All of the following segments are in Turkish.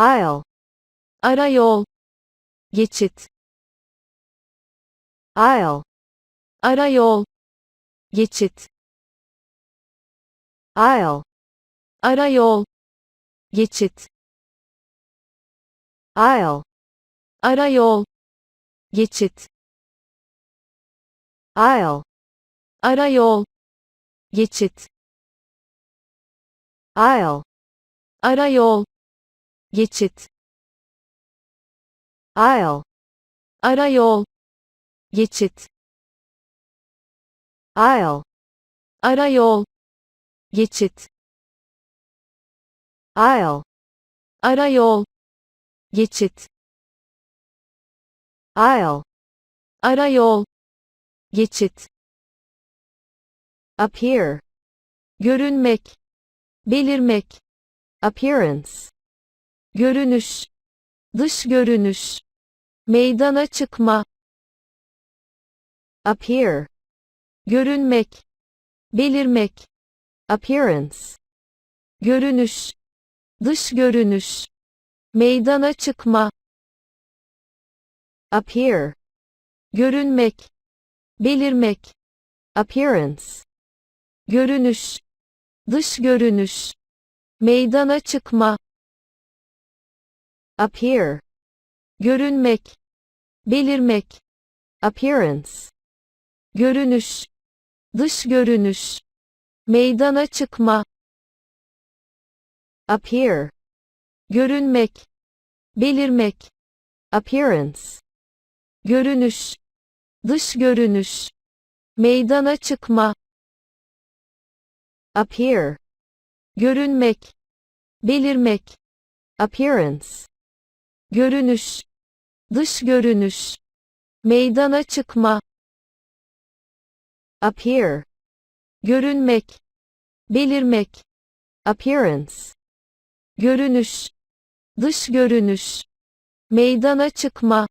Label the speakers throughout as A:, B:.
A: aisle,
B: ara yol, geçit,
A: aisle,
B: ara yol, geçit,
A: aisle,
B: ara yol, geçit,
A: aisle,
B: ara yol, geçit,
A: aisle,
B: ara yol, geçit,
A: aisle,
B: ara yol, geçit,
A: aisle,
B: ara yol, geçit,
A: aisle,
B: ara yol, geçit,
A: aisle,
B: ara yol, geçit,
A: aisle,
B: ara yol, geçit,
A: appear,
B: görünmek, belirmek,
A: appearance,
B: görünüş, dış görünüş, meydana çıkma,
A: appear,
B: görünmek, belirmek,
A: appearance,
B: görünüş, dış görünüş, meydana çıkma,
A: appear,
B: görünmek, belirmek,
A: appearance,
B: görünüş, dış görünüş, meydana çıkma,
A: appear,
B: görünmek, belirmek,
A: appearance,
B: görünüş, dış görünüş, meydana çıkma,
A: appear,
B: görünmek, belirmek,
A: appearance,
B: görünüş, dış görünüş, meydana çıkma,
A: appear,
B: görünmek, belirmek,
A: appearance,
B: görünüş, dış görünüş, meydana çıkma,
A: appear,
B: görünmek, belirmek,
A: appearance,
B: görünüş, dış görünüş, meydana çıkma,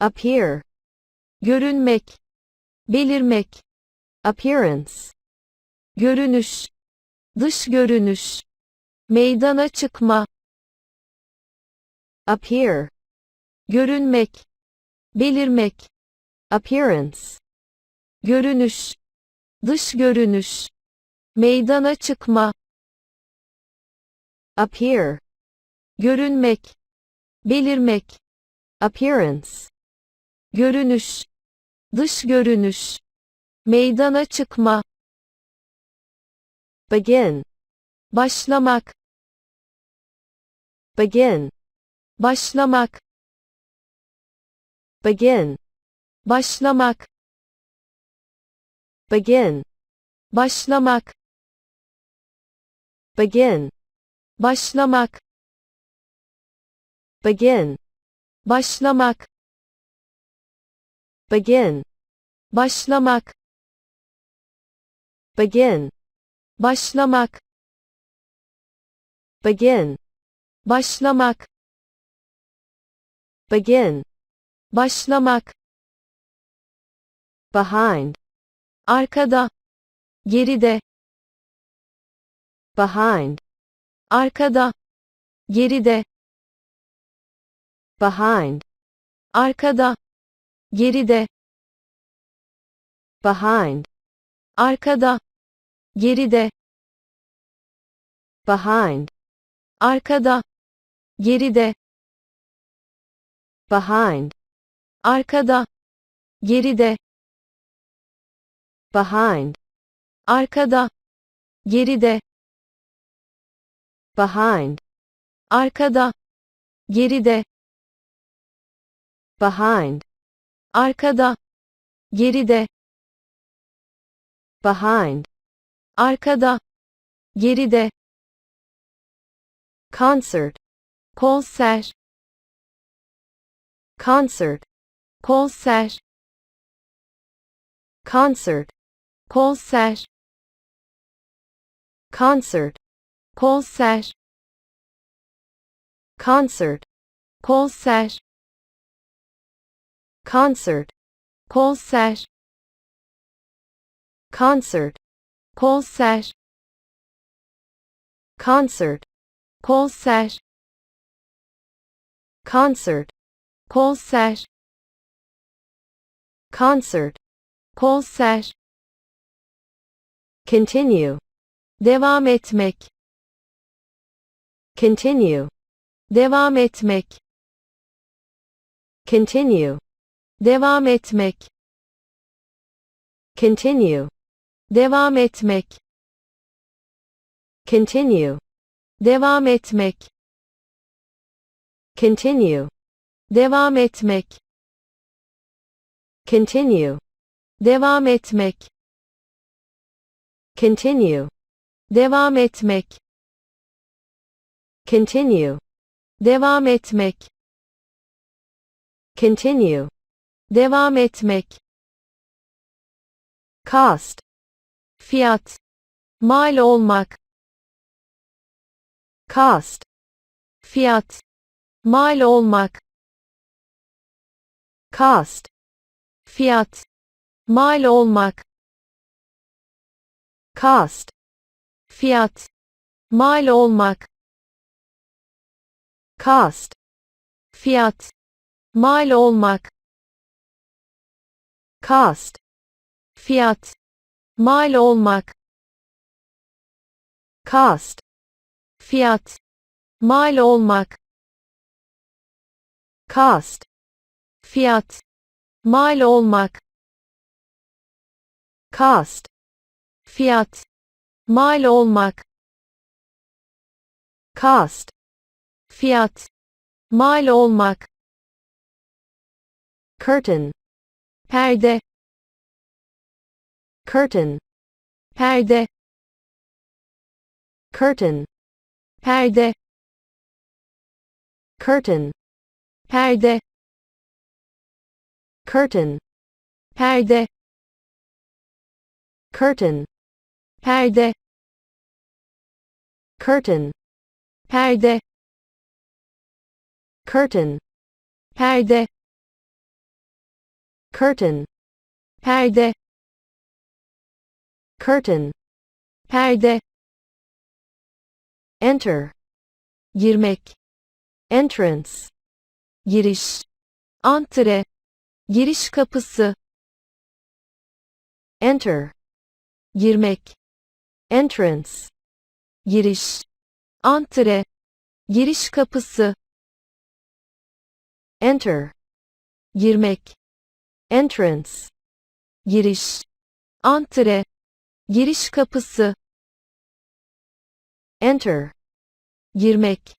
A: appear,
B: görünmek, belirmek,
A: appearance,
B: görünüş, dış görünüş, meydana çıkma,
A: appear,
B: görünmek, belirmek,
A: appearance,
B: görünüş, dış görünüş, meydana çıkma,
A: appear,
B: görünmek, belirmek,
A: appearance,
B: görünüş, dış görünüş, meydana çıkma,
A: begin,
B: başlamak,
A: begin,
B: başlamak,
A: begin,
B: başlamak,
A: begin,
B: başlamak,
A: begin,
B: başlamak,
A: begin,
B: başlamak,
A: begin,
B: başlamak,
A: begin,
B: başlamak,
A: begin,
B: başlamak,
A: begin,
B: başlamak,
A: behind,
B: arkada, geride,
A: behind,
B: arkada, geride,
A: behind,
B: arkada, geride,
A: behind,
B: arkada, geride,
A: behind,
B: arkada, geride,
A: behind,
B: arkada, geride,
A: behind,
B: arkada, geride,
A: behind,
B: arkada, geride,
A: behind,
B: arkada, geride,
A: behind,
B: arkada, geride,
A: concert,
B: konser,
A: concert,
B: konser,
A: concert,
B: konser,
A: concert,
B: konser,
A: concert,
B: konser,
A: concert,
B: konser,
A: concert,
B: konser,
A: concert,
B: konser
A: concert,
B: konser
A: concert,
B: konser
A: continue,
B: devam etmek.
A: Continue,
B: devam etmek.
A: Continue,
B: devam etmek.
A: Continue,
B: devam etmek.
A: Continue,
B: devam etmek.
A: Continue,
B: devam etmek.
A: Continue,
B: devam etmek.
A: Continue,
B: devam etmek.
A: Continue,
B: devam etmek.
A: Continue,
B: devam etmek.
A: Cost,
B: fiyat. Mal olmak.
A: Cost,
B: fiyat. Mal olmak
A: cost,
B: fiyat mal olmak
A: cost,
B: fiyat mal olmak
A: cost,
B: fiyat mal olmak
A: cost,
B: fiyat mal olmak
A: cost,
B: fiyat mal olmak
A: cost,
B: fiyat. Mal olmak.
A: Cost,
B: fiyat. Mal olmak.
A: Cost,
B: fiyat. Mal olmak.
A: Curtain,
B: perde.
A: Curtain,
B: perde.
A: Curtain,
B: perde.
A: Curtain,
B: perde
A: curtain,
B: perde.
A: Curtain,
B: perde.
A: Curtain,
B: perde.
A: Curtain,
B: perde.
A: Curtain,
B: perde.
A: Curtain,
B: perde.
A: Enter,
B: girmek.
A: Entrance,
B: giriş. Antre giriş kapısı.
A: Enter,
B: girmek.
A: Entrance,
B: giriş. Antre. Giriş kapısı.
A: Enter,
B: girmek.
A: Entrance,
B: giriş. Antre. Giriş kapısı.
A: Enter,
B: girmek.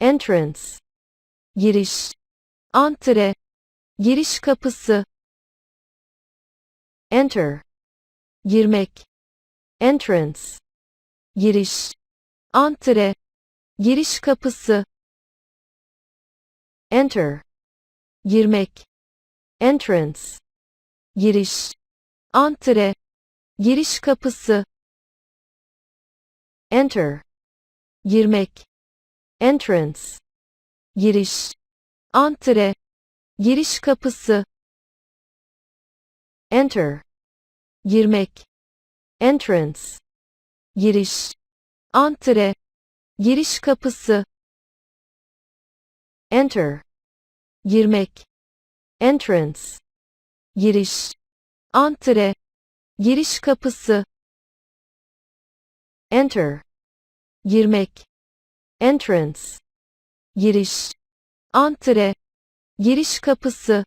A: Entrance,
B: giriş. Antre giriş kapısı.
A: Enter,
B: girmek.
A: Entrance,
B: giriş. Antre. Giriş kapısı.
A: Enter,
B: girmek.
A: Entrance,
B: giriş. Antre. Giriş kapısı.
A: Enter,
B: girmek.
A: Entrance,
B: giriş. Antre giriş kapısı.
A: Enter,
B: girmek.
A: Entrance,
B: giriş. Antre. Giriş kapısı.
A: Enter,
B: girmek.
A: Entrance,
B: giriş. Antre. Giriş kapısı.
A: Enter,
B: girmek.
A: Entrance,
B: giriş. Antre giriş kapısı.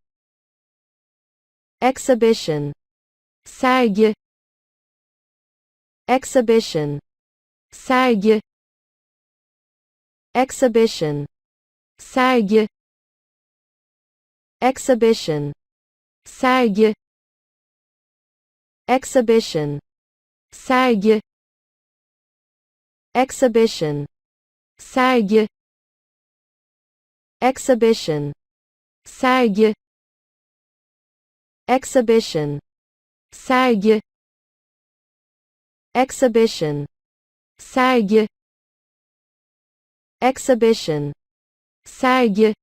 A: Exhibition,
B: sergi.
A: Exhibition,
B: sergi.
A: Exhibition,
B: sergi.
A: Exhibition,
B: sergi.
A: Exhibition,
B: sergi.
A: Exhibition,
B: sergi.
A: Exhibition,
B: sergi
A: exhibition,
B: sergi
A: exhibition,
B: sergi
A: exhibition,
B: sergi